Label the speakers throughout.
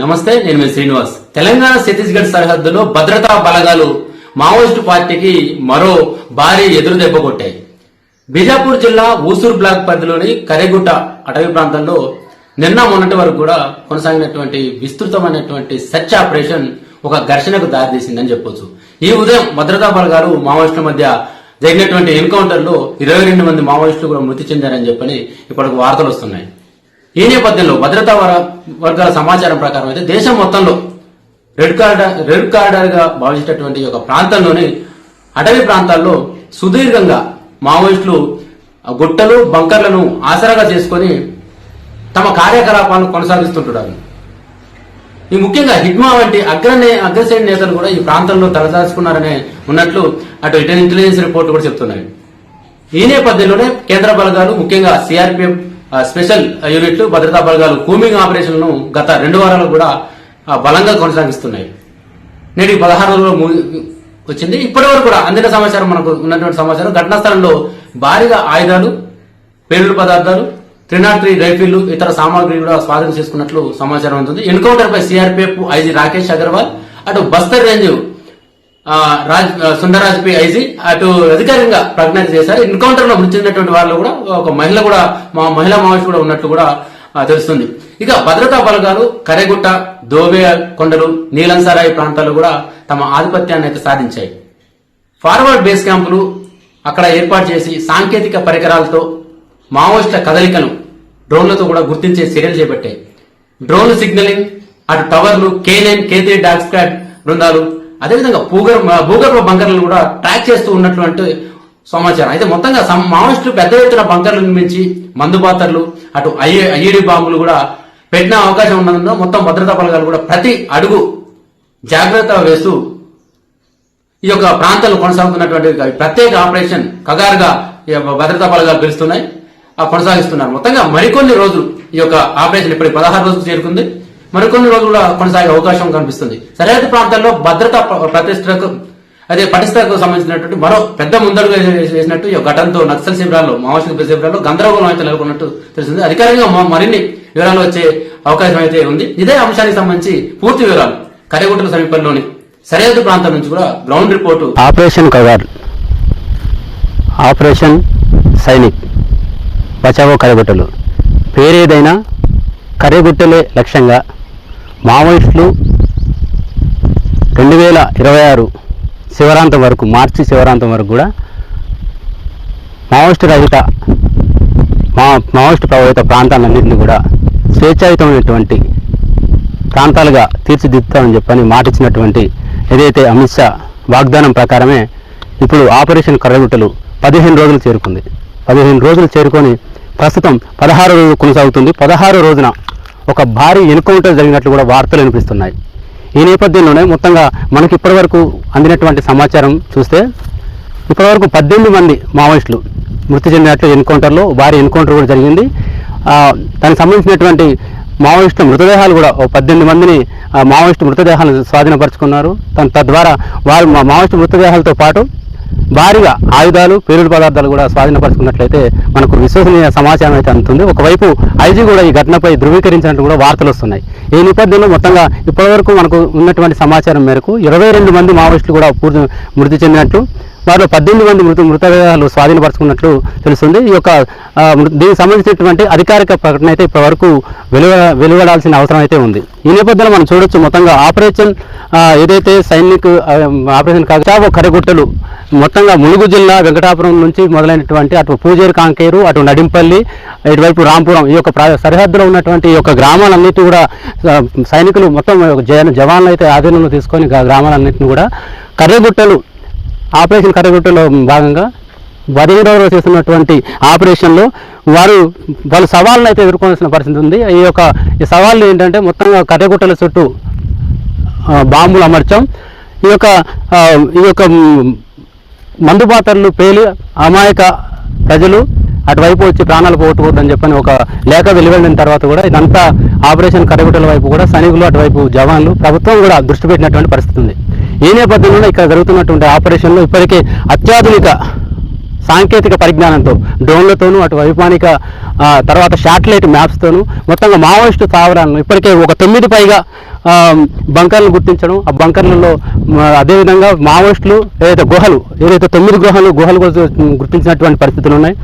Speaker 1: నమస్తే నేను మీ శ్రీనివాస్. తెలంగాణ ఛత్తీస్గఢ్ సరిహద్దులో భద్రతా బలగాలు మావోయిస్టు పార్టీకి మరో భారీ ఎదురు దెబ్బ కొట్టాయి. బీజాపూర్ జిల్లా ఊసూరు బ్లాక్ పరిధిలోని కరేగుట్ట అటవీ ప్రాంతంలో నిన్న మొన్నటి వరకు కూడా కొనసాగినటువంటి విస్తృతమైనటువంటి సెర్చ్ ఆపరేషన్ ఒక ఘర్షణకు దారితీసిందని చెప్పొచ్చు. ఈ ఉదయం భద్రతా బలగాలు మావోయిస్టుల మధ్య జరిగినటువంటి ఎన్కౌంటర్లో ఇరవై రెండు మంది మావోయిస్టులు కూడా మృతి చెందారని చెప్పని ఇప్పటికి వార్తలు వస్తున్నాయి. ఈ నేపథ్యంలో భద్రతా వర్గాల సమాచారం ప్రకారం అయితే దేశం మొత్తంలో రెడ్ కార్డర్ రెడ్ కార్డర్గా భావించేటటువంటి ఒక ప్రాంతంలోని అటవీ ప్రాంతాల్లో సుదీర్ఘంగా మావోయిస్టులు గుట్టలు బంకర్లను ఆసరాగా చేసుకొని తమ కార్యకలాపాలను కొనసాగిస్తుంటున్నారు. ఈ ముఖ్యంగా హిడ్మా వంటి అగ్రనే అగ్రశ్రేణి నేతలు కూడా ఈ ప్రాంతంలో తలదాచుకున్నారనే ఉన్నట్లు అటు ఇంటెలిజెన్స్ రిపోర్ట్ కూడా చెప్తున్నాయి. ఈ నేపథ్యంలోనే కేంద్ర బలగాలు ముఖ్యంగా సిఆర్పిఎఫ్ స్పెషల్ యూనిట్లు భద్రతా బలగాలు కూమింగ్ ఆపరేషన్లను గత రెండు వారాలు కూడా బలంగా కొనసాగిస్తున్నాయి. నేటి పదహారు రోజుల్లో ము- వచ్చింది. ఇప్పటి వరకు కూడా అందిన సమాచారం మనకు ఉన్నటువంటి సమాచారం ఘటనా స్థలంలో భారీగా ఆయుధాలు పేలుడు పదార్థాలు త్రీ నాట్ త్రీ రైఫిళ్ళు ఇతర సామాగ్రి కూడా స్వాధీనం చేసుకున్నట్లు సమాచారం ఉంటుంది ఎన్కౌంటర్ పై సిఆర్పిఎఫ్ ఐజీ రాకేష్ అగర్వాల్ అటు బస్తర్ రేంజ్ రాజ్ ఆ, ఐజి ఐజీ అటు అధికారికంగా ప్రకటన చేశారు. ఎన్కౌంటర్లో మృతి చెందినటువంటి వాళ్ళు కూడా ఒక మహిళ కూడా మా మహిళా మావోయిస్ట్ కూడా ఉన్నట్లు కూడా తెలుస్తుంది. ఇక భద్రతా బలగాలు కరెగుట్ట దోబే కొండలు నీలంసారాయి ప్రాంతాలు కూడా తమ ఆధిపత్యాన్ని అయితే సాధించాయి. ఫార్వర్డ్ బేస్ క్యాంపులు అక్కడ ఏర్పాటు చేసి సాంకేతిక పరికరాలతో మావోయిస్టుల కదలికను డ్రోన్లతో కూడా గుర్తించే చర్యలు చేపట్టాయి. డ్రోన్ సిగ్నలింగ్ అటు టవర్లు K nine K three squad బృందాలు అదేవిధంగా భూగర్భ భూగర్భ బంకర్లను కూడా ట్రాక్ చేస్తూ ఉన్నటువంటి సమాచారం. అయితే మొత్తంగా మావోయిస్టులు పెద్ద ఎత్తున బంకర్లు నిర్మించి మందుపాత్రలు అటు ఐఏ ఐఈడి బాంబులు కూడా పెట్టిన అవకాశం ఉన్నందున మొత్తం భద్రతా బలగాలు కూడా ప్రతి అడుగు జాగ్రత్త వేస్తూ ఈ యొక్క ప్రాంతాలు కొనసాగుతున్నటువంటి ప్రత్యేక ఆపరేషన్ కగారుగా భద్రతా బలగాలు పిలుస్తున్నాయి. ఆ కొనసాగిస్తున్నారు. మొత్తంగా మరికొన్ని రోజులు ఈ యొక్క ఆపరేషన్ ఇప్పటికి పదహారు రోజులు చేరుకుంది. మరికొన్ని రోజులు కూడా కొనసాగే అవకాశం కనిపిస్తుంది. సరిహద్దు ప్రాంతాల్లో భద్రతా ప్రతిష్టకు అదే పటిష్టకు సంబంధించినటువంటి మరో పెద్ద ముందడుగు చేసినట్టు వేసినట్టు ఈ ఘటనతో నక్సల్ శిబిరాల్లో మావోయిస్టు శిబిరాల్లో గందరగోళం అయితే నెలకొన్నట్టు తెలిసింది అధికారికంగా మరిన్ని వివరాలు వచ్చే అవకాశం అయితే ఉంది. ఇదే అంశానికి సంబంధించి పూర్తి వివరాలు కరేగుట్టల సమీపంలోని సరిహద్దు ప్రాంతం నుంచి కూడా ground report.
Speaker 2: Operation cover operation Sainik. బచావో కరగుట్టలు పేరేదైనా కరేగుట్టలే లక్ష్యంగా మావోయిస్టులు రెండు వేల ఇరవై ఆరు శివరాంతం వరకు మార్చి శివరాంతం వరకు కూడా మావోయిస్టు రహిత మా మావోయిస్టు ప్రభావిత ప్రాంతాలన్నింటినీ కూడా స్వేచ్ఛాయుతమైనటువంటి ప్రాంతాలుగా తీర్చిదిద్దుతామని చెప్పని మాటిచ్చినటువంటి ఏదైతే అమిత్ షా వాగ్దానం ప్రకారమే ఇప్పుడు ఆపరేషన్ కర్రగుట్టలు పదిహేను రోజులు చేరుకుంది. పదిహేను రోజులు చేరుకొని ప్రస్తుతం పదహారు రోజులు కొనసాగుతుంది. పదహారు రోజున ఒక భారీ ఎన్కౌంటర్ జరిగినట్లు కూడా వార్తలు వినిపిస్తున్నాయి. ఈ నేపథ్యంలోనే మొత్తంగా మనకి ఇప్పటివరకు అందినటువంటి సమాచారం చూస్తే ఇప్పటివరకు పద్దెనిమిది మంది మావోయిస్టులు మృతి చెందినట్లు ఎన్కౌంటర్లో భారీ ఎన్కౌంటర్ కూడా జరిగింది. దానికి సంబంధించినటువంటి మావోయిస్టు మృతదేహాలు కూడా ఓ పద్దెనిమిది మందిని మావోయిస్టు మృతదేహాలను స్వాధీనపరుచుకున్నారు. తద్వారా వారు మా మావోయిస్టు మృతదేహాలతో పాటు భారీగా ఆయుధాలు పేలుడు పదార్థాలు కూడా స్వాధీనపరుచుకున్నట్లయితే మనకు విశ్వసనీయ సమాచారం అయితే అందుతుంది. ఒకవైపు ఐజీ కూడా ఈ ఘటనపై ధృవీకరించినట్టు కూడా వార్తలు వస్తున్నాయి. ఈ నేపథ్యంలో మొత్తంగా ఇప్పటివరకు మనకు ఉన్నటువంటి సమాచారం మేరకు ఇరవై రెండు మంది మావోయిస్టులు కూడా పూర్తి మృతి చెందినట్లు వారిలో పద్దెనిమిది మంది మృత మృతదేహాలు స్వాధీనపరచుకున్నట్లు తెలుస్తుంది. ఈ యొక్క మృ- దీనికి సంబంధించినటువంటి అధికారిక ప్రకటన అయితే ఇప్పటివరకు వెలువ వెలువడాల్సిన అవసరం అయితే ఉంది. ఈ నేపథ్యంలో మనం చూడొచ్చు మొత్తంగా ఆపరేషన్ ఏదైతే సైనిక్ ఆపరేషన్ కాగా కరిగుట్టలు మొత్తంగా ములుగు జిల్లా వెంకటాపురం నుంచి మొదలైనటువంటి అటు పూజేరు కాంకేరు అటు నడింపల్లి ఇటువైపు రాంపురం ఈ యొక్క సరిహద్దులో ఉన్నటువంటి ఈ యొక్క గ్రామాలన్నిటి కూడా సైనికులు మొత్తం జవాన్లు అయితే ఆధీనంలో తీసుకొని గ్రామాలన్నింటినీ కూడా కర్రగుట్టలు ఆపరేషన్ కర్రగుట్టలో భాగంగా పదిహేను రోజులు చేస్తున్నటువంటి ఆపరేషన్లో వారు వాళ్ళు సవాళ్ళను అయితే ఎదుర్కోవాల్సిన పరిస్థితి ఉంది. ఈ యొక్క ఈ సవాళ్ళు ఏంటంటే మొత్తంగా కర్రగుట్టల చుట్టూ బాంబులు అమర్చాం. ఈ యొక్క ఈ యొక్క మందు పాత్రలు పేలి అమాయక ప్రజలు అటువైపు వచ్చి ప్రాణాలు పోగొట్టుకోవద్దని చెప్పని ఒక లేఖ వెలువడిన తర్వాత కూడా ఇదంతా ఆపరేషన్ కరగుటల వైపు కూడా సైనికులు అటువైపు జవాన్లు ప్రభుత్వం కూడా దృష్టి పెట్టినటువంటి పరిస్థితి ఉంది. ఈ నేపథ్యంలో ఇక్కడ జరుగుతున్నటువంటి ఆపరేషన్లో ఇప్పటికే అత్యాధునిక సాంకేతిక పరిజ్ఞానంతో డ్రోన్లతోనూ అటు వైమానిక తర్వాత శాటిలైట్ మ్యాప్స్తోనూ మొత్తంగా మావోయిస్టు స్థావరాలను ఇప్పటికే ఒక తొమ్మిది పైగా బంకర్లు బంకర్లను గుర్తించడం ఆ బంకర్లలో అదేవిధంగా మావోయిస్టులు ఏదైతే గుహలు ఏదైతే తొమ్మిది గుహలు గుహలు గుర్తించినటువంటి పరిస్థితులు ఉన్నాయి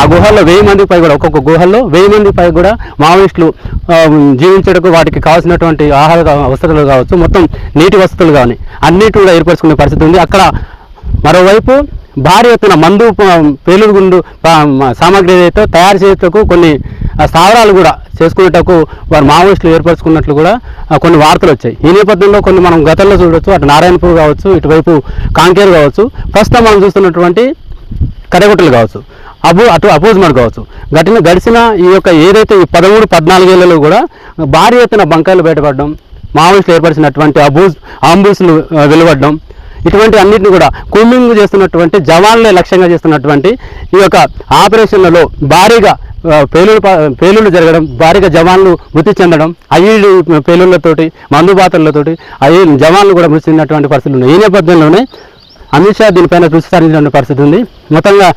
Speaker 2: ఆ గుహల్లో వెయ్యి మంది పై కూడా ఒక్కొక్క గుహల్లో వెయ్యి మంది పై కూడా మావోయిస్టులు జీవించడానికి వాటికి కావాల్సినటువంటి ఆహార వసతులు కావచ్చు మొత్తం నీటి వసతులు కానీ అన్నిటి కూడా ఏర్పరచుకునే పరిస్థితి ఉంది. అక్కడ మరోవైపు భారీ ఎత్తున మందు పేలుగుండు సామాగ్రి ఏదైతే తయారు చేసేటకు కొన్ని స్థావరాలు కూడా చేసుకునేటకు వారు మావోయిస్టులు ఏర్పరచుకున్నట్లు కూడా కొన్ని వార్తలు వచ్చాయి. ఈ నేపథ్యంలో కొన్ని మనం గతంలో చూడవచ్చు అటు నారాయణపూర్ కావచ్చు ఇటువైపు కాంకేరు కావచ్చు ప్రస్తుతం మనం చూస్తున్నటువంటి కడగొట్టలు కావచ్చు అబు అటు అపోజ్మెంట్ కావచ్చు. గటిన గడిచిన ఈ యొక్క ఏదైతే ఈ పదమూడు పద్నాలుగేళ్ళలో కూడా భారీ ఎత్తున బంకాలు బయటపడడం మావోయిస్టులు ఏర్పరిచినటువంటి అబూజ్ అంబుల్స్లు వెలువడడం ఇటువంటి అన్నింటిని కూడా కూమింగ్ చేస్తున్నటువంటి జవాన్లే లక్ష్యంగా చేస్తున్నటువంటి ఈ యొక్క ఆపరేషన్లలో భారీగా ఆ, పేలుడు పేలుళ్ళు జరగడం భారీగా జవాన్లు మృతి చెందడం అయ్యి పేలుళ్ళతోటి మందుబాతలతోటి అయ్యి జవాన్లు కూడా మృతి చెందినటువంటి పరిస్థితులు ఉన్నాయి ఈ నేపథ్యంలోనే అమిత్ షా దీనిపైన దృష్టి సారించిన పరిస్థితి ఉంది. మొత్తంగా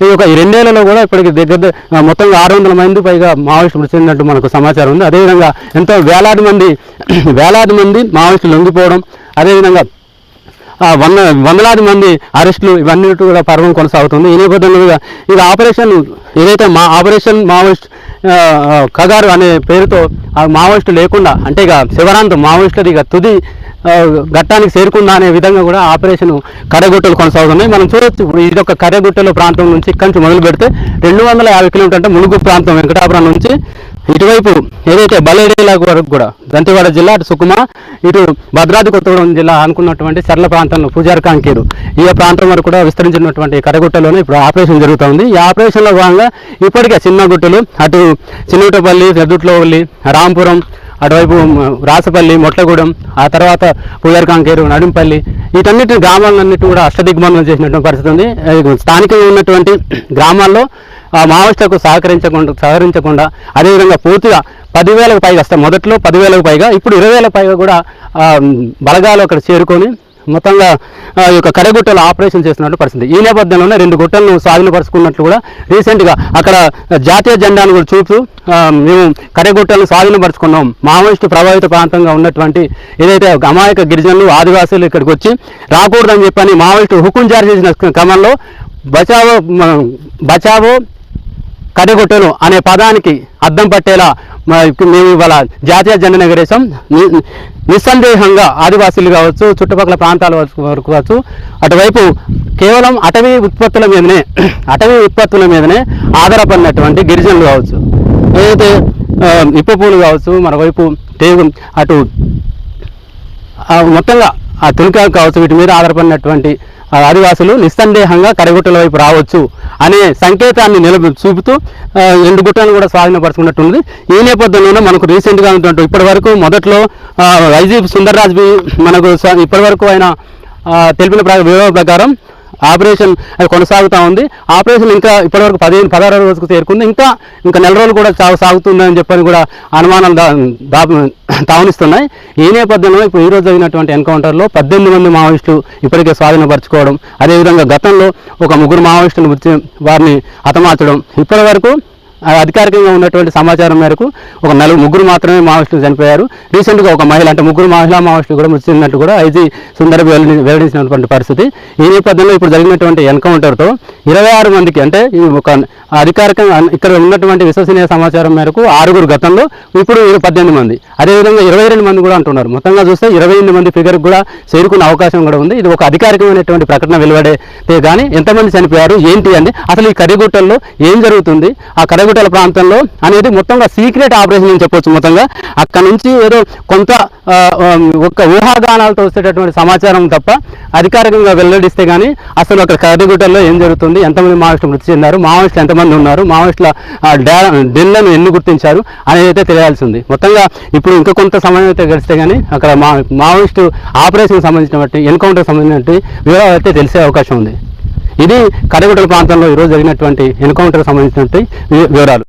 Speaker 2: ఈ యొక్క ఈ రెండేళ్ళలో కూడా ఇప్పటికి దగ్గర మొత్తంగా ఆరు వందల మంది పైగా మావోయిస్టులు మృతి చెందినట్టు మనకు సమాచారం ఉంది. అదేవిధంగా ఎంతో వేలాది మంది వేలాది మంది మావోయిస్టులు లొంగిపోవడం అదేవిధంగా వంద వందలాది మంది అరెస్టులు ఇవన్నీ కూడా పర్వం కొనసాగుతుంది. ఈ నేపథ్యంలో ఇది ఆపరేషన్ ఏదైతే మా ఆపరేషన్ మావోయిస్ట్ కగారు అనే పేరుతో ఆ మావోయిస్టు లేకుండా అంటే ఇక శివరాంతం మావోయిస్టులు ఇక తుది ఘట్టానికి చేరుకుందా అనే విధంగా కూడా ఆపరేషన్ కర్రగుట్టలు కొనసాగుతున్నాయి. మనం చూడొచ్చు ఇది ఒక కర్రగుట్టల ప్రాంతం నుంచి ఇక్కడి నుంచి మొదలు పెడితే రెండు వందల యాభై కిలోమీటర్ అంటే ములుగు ప్రాంతం వెంకటాపురం నుంచి ఇటువైపు ఏదైతే బలేడేలా వరకు కూడా దంతేవాడ జిల్లా అటు సుకుమ ఇటు భద్రాద్రి కొత్తగూడెం జిల్లా అనుకున్నటువంటి సరళ ప్రాంతంలో పూజారి కాంకేరు. ఈ ప్రాంతం వరకు కూడా విస్తరించినటువంటి కరగుట్టలోనే ఇప్పుడు ఆపరేషన్ జరుగుతుంది. ఈ ఆపరేషన్లో భాగంగా ఇప్పటికే చిన్న గుట్టలు అటు చిన్నగుట్టపల్లి పెద్దుట్లవల్లి రాంపురం అటువైపు రాసపల్లి మొట్లగూడెం ఆ తర్వాత పూజారి కాంకేరు నడింపల్లి వీటన్నిటి గ్రామాలన్నిటి కూడా అష్టదిగ్బంధనం చేసినటువంటి పరిస్థితి ఉంది. స్థానికంగా ఉన్నటువంటి గ్రామాల్లో ఆ మావోయిస్టులకు సహకరించకుండా సహకరించకుండా అదేవిధంగా పూర్తిగా పదివేలకు పైగా వస్తాయి మొదట్లో పదివేలకు పైగా ఇప్పుడు ఇరవై వేలకు పైగా కూడా బలగాలు అక్కడ చేరుకొని మొత్తంగా ఈ యొక్క కడగుట్టలు ఆపరేషన్ చేస్తున్నట్టు పరిస్థితి. ఈ నేపథ్యంలోనే రెండు గుట్టలను స్వాధీనపరుచుకున్నట్లు కూడా రీసెంట్గా అక్కడ జాతీయ జెండాను కూడా చూపుతూ మేము కడగుట్టలను స్వాధీనపరుచుకున్నాం. మావోయిస్టు ప్రభావిత ప్రాంతంగా ఉన్నటువంటి ఏదైతే అమాయక గిరిజనులు ఆదివాసులు ఇక్కడికి వచ్చి రాకూడదని చెప్పని మావోయిస్టు హుకుం జారీ చేసిన క్రమంలో బచావో బచావో కడగొట్టెలు అనే పదానికి అద్దం పట్టేలా మేము ఇవాళ జాతీయ జెండా ఎగరేసాం నిస్సందేహంగా ఆదివాసీలు కావచ్చు చుట్టుపక్కల ప్రాంతాల వరకు కావచ్చు అటువైపు కేవలం అటవీ ఉత్పత్తుల మీదనే అటవీ ఉత్పత్తుల మీదనే ఆధారపడినటువంటి గిరిజనులు కావచ్చు. ఏదైతే ఇప్ప పూలు కావచ్చు మరోవైపు టేగు అటు మొత్తంగా ఆ తులికాలు కావచ్చు వీటి మీద ఆధారపడినటువంటి ఆదివాసులు నిస్సందేహంగా కరగుట్టల వైపు రావచ్చు అనే సంకేతాన్ని నిలబ చూపుతూ రెండు గుట్టలను కూడా స్వాధీనపరచుకున్నట్టుంది ఈ నేపథ్యంలోనే మనకు రీసెంట్గా ఉన్నటువంటి ఇప్పటి వరకు మొదట్లో వైజీ సుందర్రాజ్ బి మనకు ఇప్పటివరకు ఇప్పటి వరకు ఆయన తెలిపిన ప్ర- వివరణ ప్రకారం ఆపరేషన్ కొనసాగుతూ ఉంది. ఆపరేషన్ ఇంకా ఇప్పటివరకు పదిహేను పదహారు రోజులకు చేరుకుంది. ఇంకా ఇంకా నెల రోజులు కూడా సాగుతుందని చెప్పని కూడా అనుమానం దా తావనిస్తున్నాయి. ఈ నేపథ్యంలో ఇప్పుడు ఈ రోజు జరిగినటువంటి ఎన్కౌంటర్లో పద్దెనిమిది మంది మావోయిస్టులు ఇప్పటికే స్వాధీనపరచుకోవడం అదేవిధంగా గతంలో ఒక ముగ్గురు మావోయిస్టులు వారిని హతమార్చడం ఇప్పటి వరకు అధికారికంగా ఉన్నటువంటి సమాచారం మేరకు ఒక నలుగురు ముగ్గురు మాత్రమే మావోయిస్టులు చనిపోయారు. రీసెంట్గా ఒక మహిళ అంటే ముగ్గురు మహిళా మావోయిస్టులు కూడా మృతి చెందినట్టు కూడా ఐజీ సుందర్ వెల్లడించినటువంటి పరిస్థితి. ఈ నేపథ్యంలో ఇప్పుడు జరిగినటువంటి ఎన్కౌంటర్తో ఇరవై ఆరు మందికి అంటే ఒక అధికారికంగా ఇక్కడ ఉన్నటువంటి విశ్వసనీయ సమాచారం మేరకు ఆరుగురు గతంలో ఇప్పుడు పద్దెనిమిది మంది. అదేవిధంగా ఇరవై రెండు మంది కూడా అంటున్నారు. మొత్తంగా చూస్తే ఇరవై ఎనిమిది మంది ఫిగర్ కూడా చేరుకునే అవకాశం కూడా ఉంది. ఇది ఒక అధికారికమైనటువంటి ప్రకటన వెలువడే కానీ ఎంతమంది చనిపోయారు ఏంటి అని అసలు ఈ కరిగుట్టల్లో ఏం జరుగుతుంది? ఆ కరిగుట్టల ప్రాంతంలో అనేది మొత్తంగా సీక్రెట్ ఆపరేషన్ అని చెప్పొచ్చు మొత్తంగా. అక్కడ నుంచి ఏదో కొంత ఒక ఊహాగానాలతో వచ్చేటటువంటి సమాచారం తప్ప అధికారికంగా వెల్లడిస్తే కానీ అసలు అక్కడ కరిగుట్టల్లో ఏం జరుగుతుంది ఎంతమంది మావోయిస్టులు మృతి చెందారు మావోయిస్టులు ఎంతమంది ఉన్నారు మావోయిస్టుల ఆ, ఎన్ని గుర్తించారు అనేది అయితే తెలియాల్సి ఉంది. మొత్తంగా ఇప్పుడు ఇంకా కొంత సమయం అయితే గడిస్తే కానీ అక్కడ మా మావోయిస్టు ఆపరేషన్కి సంబంధించినటువంటి ఎన్కౌంటర్ సంబంధించినటువంటి వివరాలు అయితే తెలిసే అవకాశం ఉంది. ఇది కడగుట్టల ప్రాంతంలో ఈరోజు జరిగినటువంటి ఎన్కౌంటర్ సంబంధించినటువంటి వివరాలు.